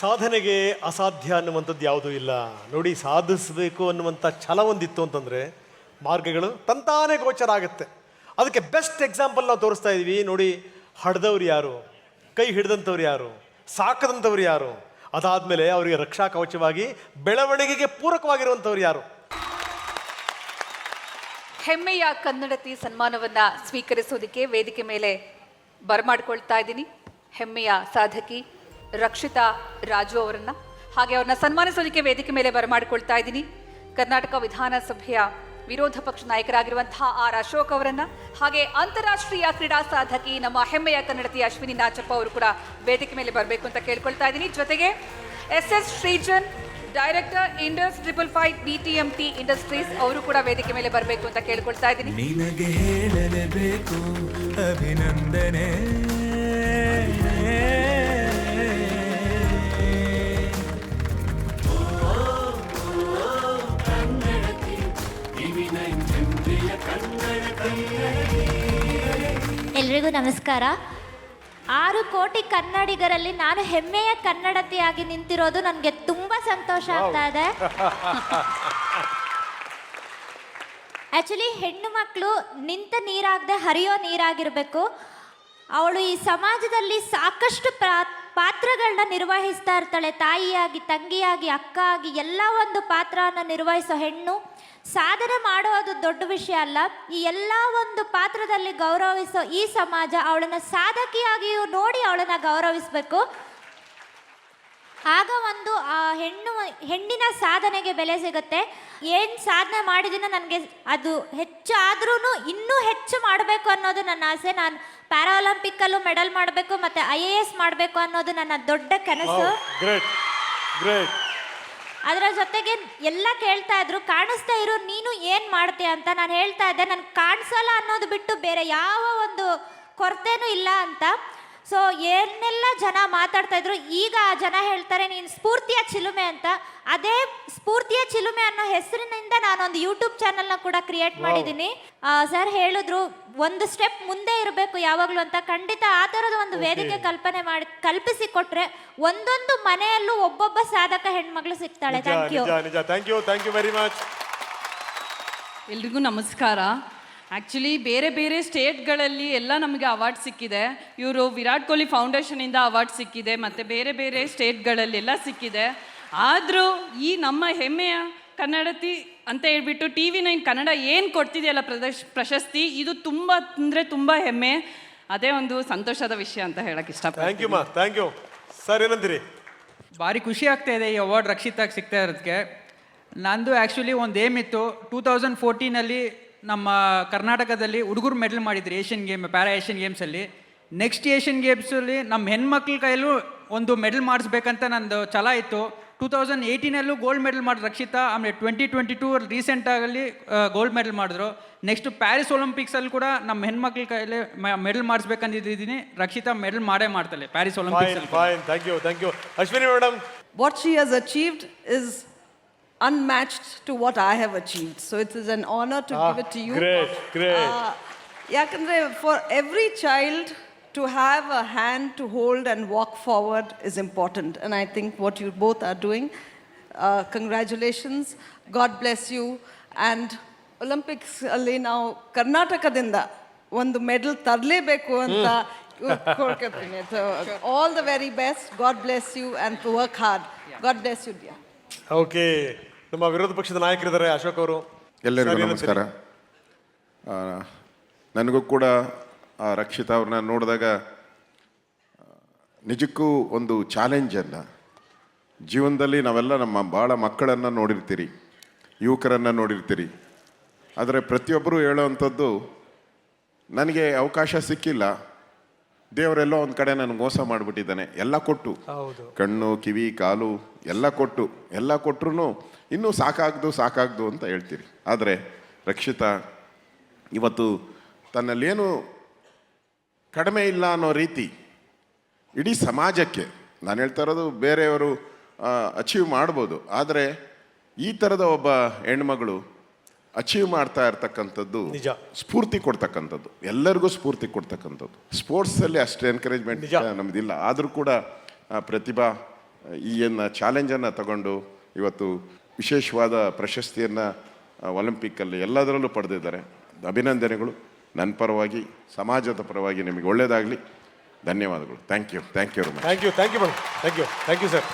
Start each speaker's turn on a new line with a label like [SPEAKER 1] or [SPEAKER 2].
[SPEAKER 1] ಸಾಧನೆಗೆ ಅಸಾಧ್ಯ ಅನ್ನುವಂಥದ್ದು ಯಾವುದೂ ಇಲ್ಲ. ನೋಡಿ, ಸಾಧಿಸಬೇಕು ಅನ್ನುವಂಥ ಛಲ ಒಂದಿತ್ತು ಅಂತಂದರೆ ಮಾರ್ಗಗಳು ತಂತಾನೇ ಗೋಚರ ಆಗುತ್ತೆ. ಅದಕ್ಕೆ ಬೆಸ್ಟ್ ಎಕ್ಸಾಂಪಲ್ ನಾವು ತೋರಿಸ್ತಾ ಇದ್ದೀವಿ ನೋಡಿ, ಹಡ್ದವ್ರು ಯಾರು? ಕೈ ಹಿಡ್ದಂಥವ್ರು ಯಾರು? ಸಾಕದಂಥವ್ರು ಯಾರು? ಅದಾದಮೇಲೆ ಅವರಿಗೆ ರಕ್ಷಾ ಕವಚವಾಗಿ, ಬೆಳವಣಿಗೆಗೆ ಪೂರಕವಾಗಿರುವಂಥವ್ರು ಯಾರು?
[SPEAKER 2] ಹೆಮ್ಮೆಯ ಕನ್ನಡತಿ ಸನ್ಮಾನವನ್ನು ಸ್ವೀಕರಿಸೋದಕ್ಕೆ ವೇದಿಕೆ ಮೇಲೆ ಬರಮಾಡ್ಕೊಳ್ತಾ ಇದ್ದೀನಿ. ಹೆಮ್ಮೆಯ ಸಾಧಕಿ ರಕ್ಷಿತಾ ರಾಜು ಅವರನ್ನ, ಹಾಗೆ ಅವ್ರನ್ನ ಸನ್ಮಾನಿಸೋದಕ್ಕೆ ವೇದಿಕೆ ಮೇಲೆ ಬರಮಾಡಿಕೊಳ್ತಾ ಇದ್ದೀನಿ. ಕರ್ನಾಟಕ ವಿಧಾನಸಭೆಯ ವಿರೋಧ ಪಕ್ಷ ನಾಯಕರಾಗಿರುವಂತಹ ಆರ್ ಅಶೋಕ್ ಅವರನ್ನ, ಹಾಗೆ ಅಂತಾರಾಷ್ಟ್ರೀಯ ಕ್ರೀಡಾ ಸಾಧಕಿ ನಮ್ಮ ಹೆಮ್ಮೆಯ ಕನ್ನಡತಿ ಅಶ್ವಿನಿ ನಾಚಪ್ಪ ಅವರು ಕೂಡ ವೇದಿಕೆ ಮೇಲೆ ಬರಬೇಕು ಅಂತ ಕೇಳ್ಕೊಳ್ತಾ ಇದ್ದೀನಿ. ಜೊತೆಗೆ S S Srijan, director Indus triple five B T M T industries ಅವರು ಕೂಡ ವೇದಿಕೆ ಮೇಲೆ ಬರಬೇಕು ಅಂತ ಕೇಳ್ಕೊಳ್ತಾ ಇದ್ದೀನಿ.
[SPEAKER 3] ಎಲ್ರಿಗೂ ನಮಸ್ಕಾರ. ಆರು ಕೋಟಿ ಕನ್ನಡಿಗರಲ್ಲಿ ನಾನು ಹೆಮ್ಮೆಯ ಕನ್ನಡತಿಯಾಗಿ ನಿಂತಿರೋದು ನನಗೆ ತುಂಬ ಸಂತೋಷ ಆಗ್ತಾ ಇದೆ. ಆ್ಯಕ್ಚುಲಿ ಹೆಣ್ಣು ಮಕ್ಕಳು ನಿಂತ ನೀರಾಗದೆ ಹರಿಯೋ ನೀರಾಗಿರಬೇಕು. ಅವಳು ಈ ಸಮಾಜದಲ್ಲಿ ಸಾಕಷ್ಟು ಪ್ರಾ ಪಾತ್ರಗಳನ್ನ ನಿರ್ವಹಿಸ್ತಾ ಇರ್ತಾಳೆ. ತಾಯಿಯಾಗಿ ತಂಗಿಯಾಗಿ ಅಕ್ಕ ಆಗಿ ಎಲ್ಲ ಒಂದು ಪಾತ್ರವನ್ನು ನಿರ್ವಹಿಸೋ ಹೆಣ್ಣು. ಸಾಧನೆ ಮಾಡೋದು ದೊಡ್ಡ ವಿಷಯ ಅಲ್ಲ. ಈ ಎಲ್ಲ ಒಂದು ಪಾತ್ರದಲ್ಲಿ ಗೌರವಿಸೋ ಈ ಸಮಾಜ ಅವಳನ್ನು ಸಾಧಕಿಯಾಗಿಯೂ ನೋಡಿ ಅವಳನ್ನು ಗೌರವಿಸಬೇಕು. ಆಗ ಒಂದು ಆ ಹೆಣ್ಣು ಹೆಣ್ಣಿನ ಸಾಧನೆಗೆ ಬೆಲೆ ಸಿಗುತ್ತೆ. ಏನು ಸಾಧನೆ ಮಾಡಿದಿನ ನನಗೆ ಅದು ಹೆಚ್ಚು ಆದ್ರೂ ಇನ್ನೂ ಹೆಚ್ಚು ಮಾಡಬೇಕು ಅನ್ನೋದು ನನ್ನ ಆಸೆ. ನಾನು ಪ್ಯಾರಾ ಒಲಿಂಪಿಕ್ಕಲ್ಲೂ ಮೆಡಲ್ ಮಾಡಬೇಕು ಮತ್ತು ಐ ಎ ಎಸ್ ಮಾಡಬೇಕು ಅನ್ನೋದು ನನ್ನ ದೊಡ್ಡ ಕನಸು.
[SPEAKER 1] ಗ್ರೇಟ್ ಗ್ರೇಟ್
[SPEAKER 3] ಅದರ ಜೊತೆಗೆ ಎಲ್ಲ ಕೇಳ್ತಾ ಇದ್ರು, ಕಾಣಿಸ್ತಾ ಇರೋ, ನೀನು ಏನು ಮಾಡ್ತೀಯ ಅಂತ ನಾನು ಹೇಳ್ತಾ ಇದ್ದೆ. ನನ್ಗೆ ಕಾಣಿಸಲ್ಲ ಅನ್ನೋದು ಬಿಟ್ಟು ಬೇರೆ ಯಾವ ಒಂದು ಕೊರತೆನೂ ಇಲ್ಲ ಅಂತ. ಸೊ ಏನೆಲ್ಲ ಜನ ಮಾತಾಡ್ತಾ ಇದ್ರು. ಈಗ ಆ ಜನ ಹೇಳ್ತಾರೆ ನೀನು ಸ್ಫೂರ್ತಿಯ ಚಿಲುಮೆ ಅಂತ. ಅದೇ ಸ್ಫೂರ್ತಿಯ ಚಿಲುಮೆ ಅನ್ನೋ ಹೆಸರಿನಿಂದ ನಾನೊಂದು ಯೂಟ್ಯೂಬ್ನ ಕೂಡ ಕ್ರಿಯೇಟ್ ಮಾಡಿದ್ದೀನಿ ಸರ್ ಹೇಳಿದ್ರು ಒಂದು ಸ್ಟೆಪ್ ಮುಂದೆ ಇರಬೇಕು ಯಾವಾಗಲೂ ಅಂತ. ಖಂಡಿತ ಆ ಥರದ ಒಂದು ವೇದಿಕೆ ಕಲ್ಪನೆ ಮಾಡಿ ಕಲ್ಪಿಸಿ ಕೊಟ್ರೆ ಒಂದೊಂದು ಮನೆಯಲ್ಲೂ ಒಬ್ಬೊಬ್ಬ ಸಾಧಕ ಹೆಣ್ಮಗಳು ಸಿಗ್ತಾಳೆ.
[SPEAKER 1] Thank you thank you very much
[SPEAKER 4] ಎಲ್ರಿಗೂ ನಮಸ್ಕಾರ. ಆ್ಯಕ್ಚುಲಿ ಬೇರೆ ಬೇರೆ ಸ್ಟೇಟ್ಗಳಲ್ಲಿ ಎಲ್ಲ ನಮಗೆ ಅವಾರ್ಡ್ ಸಿಕ್ಕಿದೆ. ಇವರು ವಿರಾಟ್ ಕೊಹ್ಲಿ ಫೌಂಡೇಶನಿಂದ ಅವಾರ್ಡ್ ಸಿಕ್ಕಿದೆ ಮತ್ತು ಬೇರೆ ಬೇರೆ ಸ್ಟೇಟ್ಗಳಲ್ಲೆಲ್ಲ ಸಿಕ್ಕಿದೆ. ಆದರೂ ಈ ನಮ್ಮ ಹೆಮ್ಮೆಯ ಕನ್ನಡತಿ ಅಂತ ಹೇಳ್ಬಿಟ್ಟು ಟಿ ವಿ ನೈನ್ ಕನ್ನಡ ಏನು ಕೊಡ್ತಿದೆಯಲ್ಲ ಪ್ರದರ್ಶ ಪ್ರಶಸ್ತಿ ಇದು ತುಂಬ ಅಂದರೆ ತುಂಬ ಹೆಮ್ಮೆ. ಅದೇ ಒಂದು ಸಂತೋಷದ ವಿಷಯ ಅಂತ ಹೇಳಕ್ಕೆ ಇಷ್ಟ
[SPEAKER 1] ಥ್ಯಾಂಕ್ ಯು ಮಾ. ಥ್ಯಾಂಕ್ ಯು ಸರ್ ಏನಂತೀರಿ?
[SPEAKER 5] ಭಾರಿ ಖುಷಿ ಆಗ್ತಾ ಇದೆ ಈ ಅವಾರ್ಡ್ ರಕ್ಷಿತಾಗಿ ಸಿಗ್ತಾ ಇರೋದಕ್ಕೆ ನಂದು ಆ್ಯಕ್ಚುಲಿ ಒಂದು ಏಮ್ ಇತ್ತು. ಟೂ ತೌಸಂಡ್ ಫೋರ್ಟೀನಲ್ಲಿ ನಮ್ಮ ಕರ್ನಾಟಕದಲ್ಲಿ ಹುಡುಗರು ಮೆಡಲ್ ಮಾಡಿದ್ರು ಏಷ್ಯನ್ ಗೇಮ್ ಪ್ಯಾರಾ ಏಷ್ಯನ್ ಗೇಮ್ಸಲ್ಲಿ ನೆಕ್ಸ್ಟ್ ಏಷ್ಯನ್ ಗೇಮ್ಸಲ್ಲಿ ನಮ್ಮ ಹೆಣ್ಮಕ್ಳ ಕೈಯಲ್ಲೂ ಒಂದು ಮೆಡಲ್ ಮಾಡಿಸ್ಬೇಕಂತ ನಂದು ಛಲ ಇತ್ತು. ಟೂ ತೌಸಂಡ್ ಏಯ್ಟೀನಲ್ಲೂ ಗೋಲ್ಡ್ ಮೆಡಲ್ ಮಾಡಿ ರಕ್ಷಿತಾ ಆಮೇಲೆ ಟ್ವೆಂಟಿ ಟ್ವೆಂಟಿ ಟೂ ರೀಸೆಂಟಾಗಲ್ಲಿ ಗೋಲ್ಡ್ ಮೆಡಲ್ ಮಾಡಿದ್ರು. ನೆಕ್ಸ್ಟ್ ಪ್ಯಾರಿಸ್ ಒಲಿಂಪಿಕ್ಸಲ್ಲಿ ಕೂಡ ನಮ್ಮ ಹೆಣ್ಮಕ್ಳ ಕೈಯಲ್ಲಿ ಮೆಡಲ್ ಮಾಡಿಸ್ಬೇಕಂದಿದ್ದೀನಿ. ರಕ್ಷಿತಾ ಮೆಡಲ್ ಮಾಡೇ ಮಾಡ್ತಾಳೆ Paris
[SPEAKER 1] Olympics
[SPEAKER 5] ಒಲಿಂಪಿಕ್ಸಲ್ಲಿ
[SPEAKER 1] fine thank you thank you Ashwini madam
[SPEAKER 6] what she has achieved is unmatched to what I have achieved. So it is an honor to
[SPEAKER 1] Ah,
[SPEAKER 6] give it to you.
[SPEAKER 1] great, great.
[SPEAKER 6] Uh, ಯಾಕಂದ್ರೆ for every child to have a hand to hold and walk forward is important. And I think what you both are doing, uh, congratulations, God bless you. And Olympics ಅಲ್ಲಿ ನಾವು ಕರ್ನಾಟಕದಿಂದ ಒಂದು medal ತರಲೇಬೇಕು ಅಂತ ಕೊಡ್ಕೊತೀನಿ all the very best God bless you and work hard God bless you dear
[SPEAKER 1] okay ನಮ್ಮ ವಿರೋಧ ಪಕ್ಷದ ನಾಯಕರಿದ್ದಾರೆ ಅಶೋಕ್ ಅವರು.
[SPEAKER 7] ಎಲ್ಲರಿಗೂ ನಮಸ್ಕಾರ. ನನಗೂ ಕೂಡ ಆ ರಕ್ಷಿತಾ ಅವ್ರನ್ನ ನೋಡಿದಾಗ ನಿಜಕ್ಕೂ ಒಂದು ಚಾಲೆಂಜ್ ಅಲ್ಲ. ಜೀವನದಲ್ಲಿ ನಾವೆಲ್ಲ ನಮ್ಮ ಭಾಳ ಮಕ್ಕಳನ್ನು ನೋಡಿರ್ತೀರಿ ಯುವಕರನ್ನು ನೋಡಿರ್ತೀರಿ. ಆದರೆ ಪ್ರತಿಯೊಬ್ಬರು ಹೇಳೋವಂಥದ್ದು ನನಗೆ ಅವಕಾಶ ಸಿಕ್ಕಿಲ್ಲ. ದೇವರೆಲ್ಲೋ ಒಂದು ಕಡೆ ನನಗೆ ಮೋಸ ಮಾಡಿಬಿಟ್ಟಿದ್ದಾನೆ ಎಲ್ಲ ಕೊಟ್ಟು.
[SPEAKER 1] ಹೌದು.
[SPEAKER 7] ಕಣ್ಣು ಕಿವಿ ಕಾಲು ಎಲ್ಲ ಕೊಟ್ಟು ಎಲ್ಲ ಕೊಟ್ಟರು ಇನ್ನೂ ಸಾಕಾಗ್ದು ಸಾಕಾಗ್ದು ಅಂತ ಹೇಳ್ತೀರಿ. ಆದರೆ ರಕ್ಷಿತಾ ಇವತ್ತು ತನ್ನಲ್ಲೇನು ಕಡಿಮೆ ಇಲ್ಲ ಅನ್ನೋ ರೀತಿ ಇಡೀ ಸಮಾಜಕ್ಕೆ ನಾನು ಹೇಳ್ತಾ ಇರೋದು ಬೇರೆಯವರು ಅಚೀವ್ ಮಾಡ್ಬೋದು. ಆದರೆ ಈ ಥರದ ಒಬ್ಬ ಹೆಣ್ಮಗಳು ಅಚೀವ್ ಮಾಡ್ತಾ ಇರ್ತಕ್ಕಂಥದ್ದು
[SPEAKER 1] ನಿಜ.
[SPEAKER 7] ಸ್ಫೂರ್ತಿ ಕೊಡ್ತಕ್ಕಂಥದ್ದು. ಎಲ್ಲರಿಗೂ ಸ್ಫೂರ್ತಿ ಕೊಡ್ತಕ್ಕಂಥದ್ದು. ಸ್ಪೋರ್ಟ್ಸಲ್ಲಿ ಅಷ್ಟೇ ಎನ್ಕರೇಜ್ಮೆಂಟ್
[SPEAKER 1] ನಿಜ.
[SPEAKER 7] ನಮ್ದಿಲ್ಲ. ಆದರೂ ಕೂಡ ಪ್ರತಿಭಾ ಈ ಏನು ಚಾಲೆಂಜನ್ನು ತಗೊಂಡು ಇವತ್ತು ವಿಶೇಷವಾದ ಪ್ರಶಸ್ತಿಯನ್ನು ಒಲಿಂಪಿಕ್ಕಲ್ಲಿ ಎಲ್ಲದರಲ್ಲೂ ಪಡೆದಿದ್ದಾರೆ. ಅಭಿನಂದನೆಗಳು. ನನ್ನ ಪರವಾಗಿ ಸಮಾಜದ ಪರವಾಗಿ ನಿಮಗೆ ಒಳ್ಳೆಯದಾಗಲಿ ಧನ್ಯವಾದಗಳು. Thank you thank you very
[SPEAKER 1] much thank you thank you thank you thank you sir